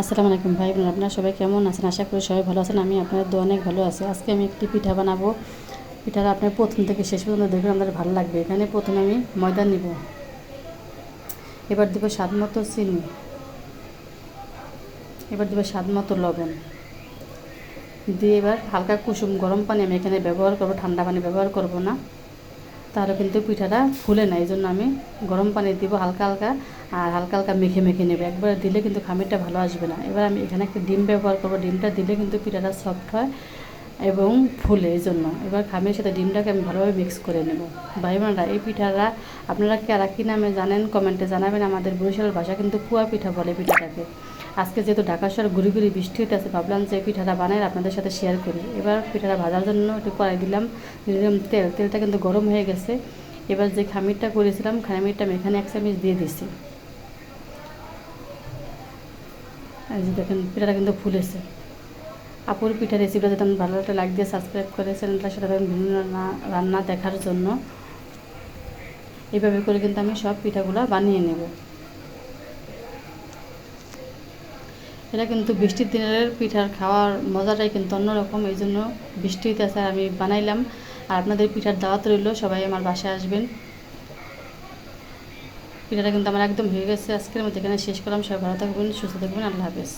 আসসালামু আলাইকুম ভাই বোন, আপনারা সবাই কেমন আছেন? আশা করি সবাই ভালো আছেন আমি আপনাদের তো অনেক ভালো আছি। আজকে আমি একটি পিঠা বানাবো। পিঠাটা আপনার প্রথম থেকে শেষ পর্যন্ত দেখবেন আপনাদের ভালো লাগবে। এখানে প্রথমে আমি ময়দা নিব। এবার দেবো স্বাদ মতো চিনি। এবার দেবো স্বাদ মতো লবণ। দিয়ে এবার হালকা কুসুম গরম পানি আমি এখানে ব্যবহার করব, ঠান্ডা পানি ব্যবহার করব না। তাহলে কিন্তু পিঠাটা ফুলে না এই জন্য আমি গরম পানি দিব হালকা হালকা, আর হালকা হালকা মেখে মেখে নেবে। একবার দিলে কিন্তু খামিরটা ভালো আসবে না। এবার আমি এখানে একটা ডিম ব্যবহার করব। ডিমটা দিলে কিন্তু পিঠাটা সফট হয় এবং ফুলে এই জন্য এবার খামির সাথে ডিমটাকে আমি ভালোভাবে মিক্স করে নেব। ভাই বোনরা, এই পিঠাটা আপনারা কারা কী নামে জানেন? কমেন্টে জানাবেন। আমাদের বরিশালের ভাষা কিন্তু কুয়া পিঠা বলে পিঠাটাকে। আজকে যেহেতু ঢাকা শহর ঘুরি ঘুরি বৃষ্টি হইতে আছে ভাবলাম যে পিঠাটা বানাই আপনাদের সাথে শেয়ার করি। এবার পিঠাটা ভাজার জন্য একটু কড়াই দিলাম দিলাম তেল। তেলটা কিন্তু গরম হয়ে গেছে। এবার যে খামিরটা করেছিলাম, খামিরটা আমি এখানে এক চামচ দিয়ে দিছি। দেখেন, পিঠাটা কিন্তু ফুলেছে। আপুর পিঠা রেসিপিটা আমি ভালো একটা লাইক দিয়ে সাবস্ক্রাইব করে চ্যানেলটার সাথে বিভিন্ন রান্না রান্না দেখার জন্য। এইভাবে করে কিন্তু আমি সব পিঠাগুলো বানিয়ে নেব। এটা কিন্তু বৃষ্টির দিনের পিঠার খাওয়ার মজাটাই কিন্তু অন্যরকম, এই জন্য বৃষ্টি হইতেছে আর আমি বানাইলাম। আর আপনাদের পিঠার দাওয়াত রইল, সবাই আমার বাসায় আসবেন। পিঠাটা কিন্তু আমার একদম হয়ে গেছে, আজকের মধ্যে এখানে শেষ করলাম, সবাই ভালো থাকবেন, সুস্থ থাকবেন, আল্লাহ হাফেজ।